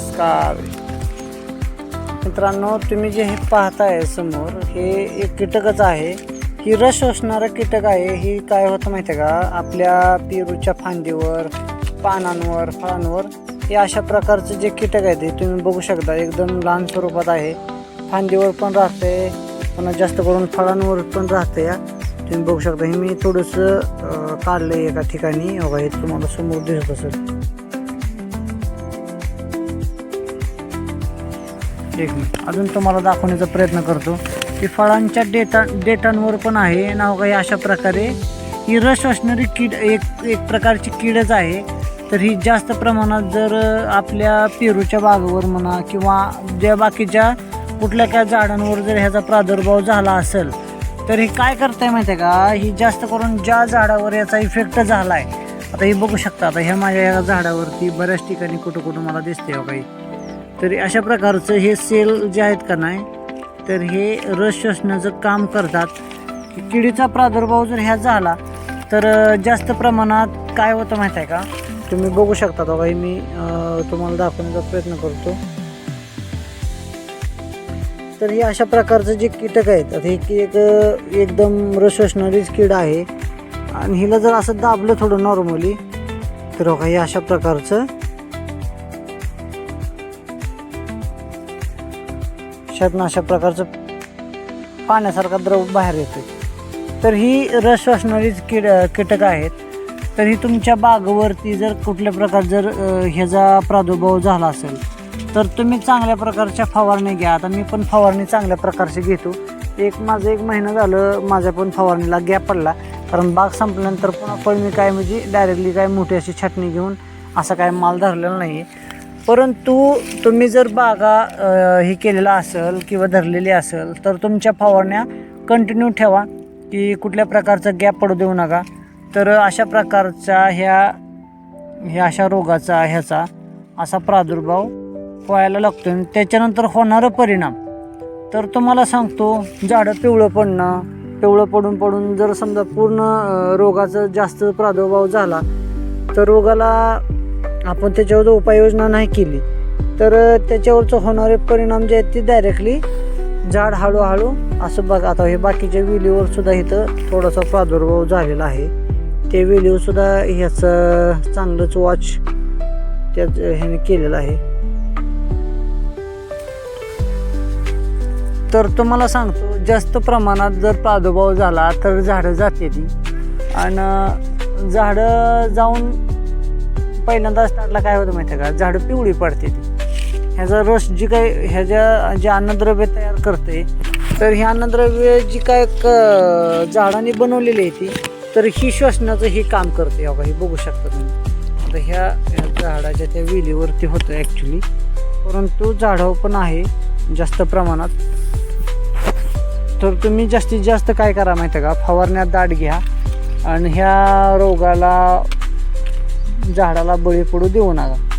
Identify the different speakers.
Speaker 1: नमस्कार. मित्रांनो तुम्ही जे हे पाहताय समोर हे एक कीटकच आहे. ही रस शोषणारं कीटक आहे. ही काय होतं माहिती आहे का? आपल्या पेरूच्या फांदीवर पानांवर फळांवर हे अशा प्रकारचं जे कीटक आहे ते तुम्ही बघू शकता. एकदम लहान स्वरूपात आहे. फांदीवर पण राहते पुन्हा जास्त करून फळांवर पण राहते. या तुम्ही बघू शकता. हे मी थोडंसं काढलं एका ठिकाणी. बघा हे तुम्हाला समोर दिसत असेल. एक मिनिट अजून तुम्हाला दाखवण्याचा प्रयत्न करतो. की फळांच्या डेटा डेटांवर पण आहे. नाव काही अशा प्रकारे. ही रस असणारी कीड एक एक प्रकारची कीडच आहे. तर ही जास्त प्रमाणात जर आपल्या पेरूच्या बागेवर म्हणा किंवा ज्या बाकीच्या कुठल्या काय झाडांवर जर ह्याचा प्रादुर्भाव झाला असेल तर हे काय करताय माहिती आहे का? ही जास्त करून ज्या झाडावर याचा इफेक्ट झाला आहे आता हे बघू शकता. आता ह्या माझ्या या झाडावरती बऱ्याच ठिकाणी कुठं कुठं मला दिसते हो काही. तर अशा प्रकारचं हे सेल जे आहेत का नाही तर हे रस शोषण्याचं काम करतात. की किडीचा प्रादुर्भाव जर ह्या झाला तर जास्त प्रमाणात काय होतं माहीत आहे का? तुम्ही बघू शकता तो काही मी तुम्हाला दाखवण्याचा प्रयत्न करतो. तर हे अशा प्रकारचं जे कीटक आहेत हे की एक एकदम रस शोषणारीच कीड आहे. आणि हिला जर असं दाबलं थोडं नॉर्मली तर हो हे अशा प्रकारचं शातनं अशा प्रकारचं पाण्यासारखा द्रव बाहेर येतो तर ही रस श्वसणारीच कीड कीटक आहेत. तर ही तुमच्या बागेवरती जर कुठल्या प्रकार जर ह्याचा प्रादुर्भाव झाला असेल तर तुम्ही चांगल्या प्रकारच्या फवारणी घ्या. आता मी पण फवारणी चांगल्या प्रकारची घेतो. एक माझं एक महिना झालं माझ्या पण फवारणीला गॅप पडला. कारण बाग संपल्यानंतर पुन्हा पण मी काय म्हणजे डायरेक्टली काय मोठी अशी छटणी घेऊन असा काय माल धरलेला नाही आहे परंतु तुम्ही जर बागा हे केलेला असेल किंवा धरलेली असेल तर तुमच्या फवारण्या कंटिन्यू ठेवा की कुठल्या प्रकारचा गॅप पडू देऊ नका. तर अशा प्रकारचा ह्या ह्या अशा रोगाचा ह्याचा असा प्रादुर्भाव व्हायला लागतो आणि त्याच्यानंतर होणारा परिणाम. तर तुम्हाला सांगतो झाडं पिवळं पडणं पिवळं पडून पडून जर समजा पूर्ण रोगाचा जास्त प्रादुर्भाव झाला तर रोगाला आपण त्याच्यावर जर उपाययोजना नाही केली तर त्याच्यावरचं होणारे परिणाम जे आहेत ते डायरेक्टली झाड हळूहळू असं बघा आता हे बाकीच्या वेलीवर सुद्धा इथं थोडासा प्रादुर्भाव झालेला आहे. ते वेलीवर सुद्धा ह्याचं चांगलंच वॉच त्या ह्याने केलेलं आहे. तर तुम्हाला सांगतो जास्त प्रमाणात जर प्रादुर्भाव झाला तर झाडं जाते ती आणि झाडं जाऊन पहिल्यांदा स्टार्टला काय होतं माहिती आहे का? झाडं पिवळी पडते ती. ह्याचा रस जी काय ह्याच्या जे अन्नद्रव्य तयार करते तर ही अन्नद्रव्य जी काय क झाडांनी बनवलेली आहे ती तर ही श्वसनाचं हे काम करते. अबा हे बघू शकता तुम्ही. आता ह्या ह्या झाडाच्या त्या वेलीवरती होतं ॲक्च्युली परंतु झाडं पण आहे जास्त प्रमाणात. तर तुम्ही जास्तीत जास्त काय करा माहिती आहे का? फवारण्यात दाट घ्या. आणि ह्या रोगाला झाडाला बळी पडू देऊ नका.